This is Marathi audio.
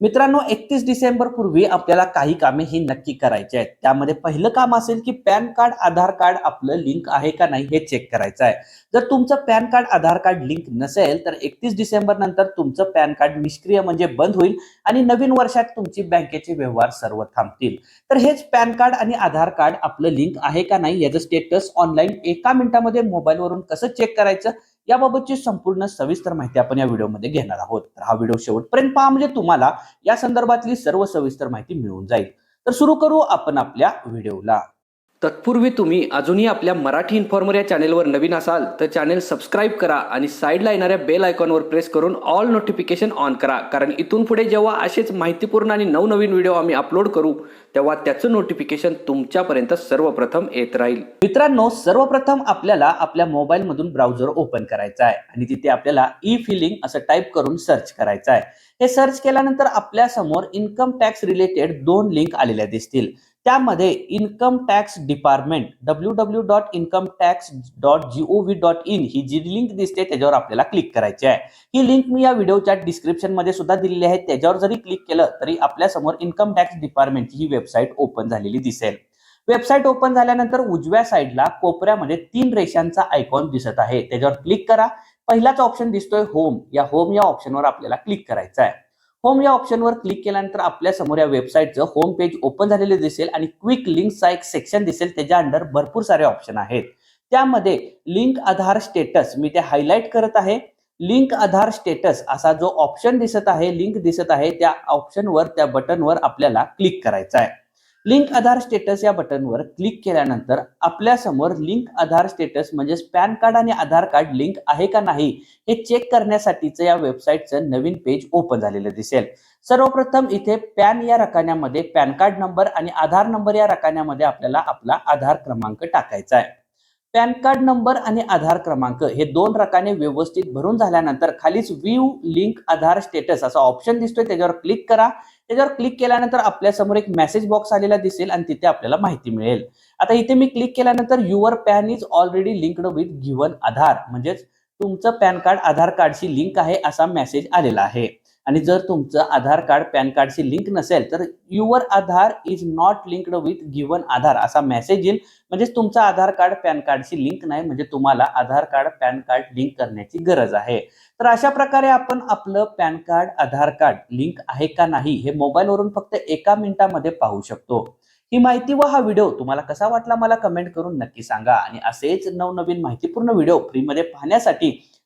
मित्रांनो एकतीस डिसेंबर पूर्वी आपल्याला काही कामे ही नक्की करायची आहेत. त्यामध्ये पहिलं काम असेल की पॅन कार्ड आधार कार्ड आपलं लिंक आहे का नाही हे चेक करायचं आहे. जर तुमचं PAN card Aadhaar card link नसेल तर एकतीस डिसेंबर नंतर तुमचं पॅन कार्ड निष्क्रिय म्हणजे बंद होईल आणि नवीन वर्षात तुमची बँकेचे व्यवहार सर्व थांबतील. तर हेच पॅन कार्ड आणि आधार कार्ड आपलं लिंक आहे का नाही याचं स्टेटस ऑनलाईन एका मिनिटामध्ये मोबाईलवरून कसं चेक करायचं याबाबतची संपूर्ण सविस्तर माहिती आपण या व्हिडिओमध्ये घेणार आहोत. तर हा व्हिडिओ शेवटपर्यंत पहा म्हणजे तुम्हाला या संदर्भातली सर्व सविस्तर माहिती मिळून जाईल. तर सुरू करू आपण आपल्या व्हिडिओला. तत्पूर्वी तुम्ही अजूनही आपल्या मराठी इन्फॉर्मर या चॅनेलवर नवीन असाल तर चॅनेल सबस्क्राईब करा आणि साईडला येणाऱ्या बेल आयकॉनवर प्रेस करून ऑल नोटिफिकेशन ऑन करा. कारण इथून पुढे जेव्हा असेच माहितीपूर्ण आणि नवनवीन व्हिडिओ आम्ही अपलोड करू तेव्हा त्याचं नोटिफिकेशन तुमच्यापर्यंत सर्वप्रथम येत राहील. मित्रांनो सर्वप्रथम आपल्याला आपल्या मोबाईलमधून ब्राउझर ओपन करायचा आहे आणि तिथे आपल्याला ई फिलिंग असं टाईप करून सर्च करायचं आहे. हे सर्च केल्यानंतर आपल्यासमोर इन्कम टॅक्स रिलेटेड दोन लिंक आलेल्या दिसतील. त्यामध्ये income tax department W W dot income tax dot G O V dot in ही जी लिंक दिसते त्याच्यावर आपल्याला क्लिक करायची आहे. ही लिंक मी या व्हिडिओच्या डिस्क्रिप्शनमध्ये सुद्धा दिलेली आहे. त्याच्यावर जरी क्लिक केलं तरी आपल्यासमोर इन्कम टॅक्स डिपार्टमेंटची ही वेबसाईट ओपन झालेली दिसेल. वेबसाईट ओपन झाल्यानंतर उजव्या साईडला कोपऱ्यामध्ये तीन रेषांचा आयकॉन दिसत आहे. त्याच्यावर क्लिक करा. पहिलाच ऑप्शन दिसतोय होम या होम या ऑप्शनवर आपल्याला क्लिक करायचं आहे. होम या ऑप्शनवर क्लिक केल्यानंतर आपल्यासमोर या वेबसाईटचं होम पेज ओपन झालेले दिसेल आणि क्विक लिंकचा एक सेक्शन दिसेल. त्याच्या अंडर भरपूर सारे ऑप्शन आहेत. त्यामध्ये लिंक आधार स्टेटस मी ते हायलाईट करत आहे. लिंक आधार स्टेटस असा जो ऑप्शन दिसत आहे लिंक दिसत आहे त्या ऑप्शनवर त्या बटनवर आपल्याला क्लिक करायचं आहे. लिंक आधार स्टेटस या बटनवर क्लिक केल्यानंतर आपल्यासमोर लिंक आधार स्टेटस म्हणजेच पॅन कार्ड आणि आधार कार्ड लिंक आहे का नाही हे चेक करण्यासाठीचं या वेबसाईटचं नवीन पेज ओपन झालेलं दिसेल. सर्वप्रथम इथे पॅन या रकान्यामध्ये पॅन कार्ड नंबर आणि आधार नंबर या रकान्यामध्ये आपल्याला आपला आधार क्रमांक टाकायचा आहे. पॅन कार्ड नंबर आणि आधार क्रमांक हे दोन रकाने व्यवस्थित भरून झाल्यानंतर खालीच व्ह्यू लिंक आधार स्टेटस असा ऑप्शन दिसतोय. त्याच्यावर क्लिक करा. त्याच्यावर क्लिक केल्यानंतर आपल्यासमोर एक मेसेज बॉक्स आलेला दिसेल आणि तिथे आपल्याला माहिती मिळेल. आता इथे मी क्लिक केल्यानंतर your PAN is already linked with given Aadhaar. म्हणजेच तुमचं पॅन कार्ड आधार कार्डशी लिंक आहे असा मेसेज आलेला आहे. आणि जर तुमचं आधार कार्ड पॅन कार्डशी लिंक नसेल तर your Aadhaar is not linked with given Aadhaar. असा मेसेज येईल. म्हणजेच तुमचं आधार कार्ड पॅन कार्डशी लिंक नाही म्हणजे तुम्हाला Aadhaar card PAN card link करण्याची गरज आहे. तर अशा प्रकारे आपण आपलं PAN card Aadhaar card link आहे का नाही हे मोबाईलवरून फक्त एका मिनिटामध्ये पाहू शकतो. ही माहिती व हा व्हिडिओ तुम्हाला कसा वाटला मला कमेंट करून नक्की सांगा. आणि असेच नवनवीन माहितीपूर्ण व्हिडिओ फ्रीमध्ये पाहण्यासाठी